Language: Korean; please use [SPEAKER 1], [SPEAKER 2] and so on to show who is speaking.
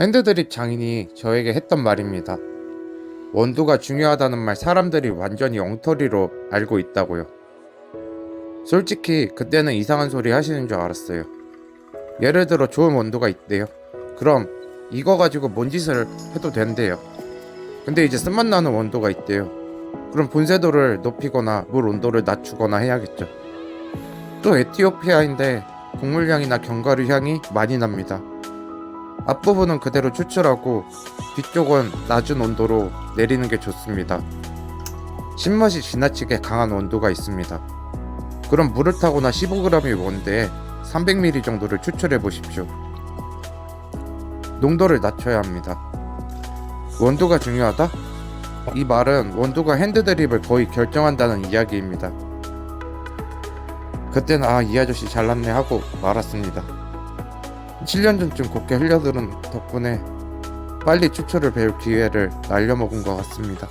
[SPEAKER 1] 핸드드립 장인이 저에게 했던 말입니다. 원두가 중요하다는 말 사람들이 완전히 엉터리로 알고 있다고요. 솔직히 그때는 이상한 소리 하시는 줄 알았어요. 예를 들어 좋은 원두가 있대요. 그럼 이거 가지고 뭔 짓을 해도 된대요. 근데 이제 쓴맛 나는 원두가 있대요. 그럼 분쇄도를 높이거나 물 온도를 낮추거나 해야겠죠. 또 에티오피아인데 곡물향이나 견과류 향이 많이 납니다. 앞부분은 그대로 추출하고 뒤쪽은 낮은 온도로 내리는 게 좋습니다. 신맛이 지나치게 강한 원두가 있습니다. 그럼 물을 타거나 15g의 원두에 300ml 정도를 추출해 보십시오. 농도를 낮춰야 합니다. 원두가 중요하다? 이 말은 원두가 핸드드립을 거의 결정한다는 이야기입니다. 그때는 아이 아저씨 잘났네 하고 말았습니다. 7년 전쯤 곱게 흘려들은 덕분에 빨리 추출을 배울 기회를 날려먹은 것 같습니다.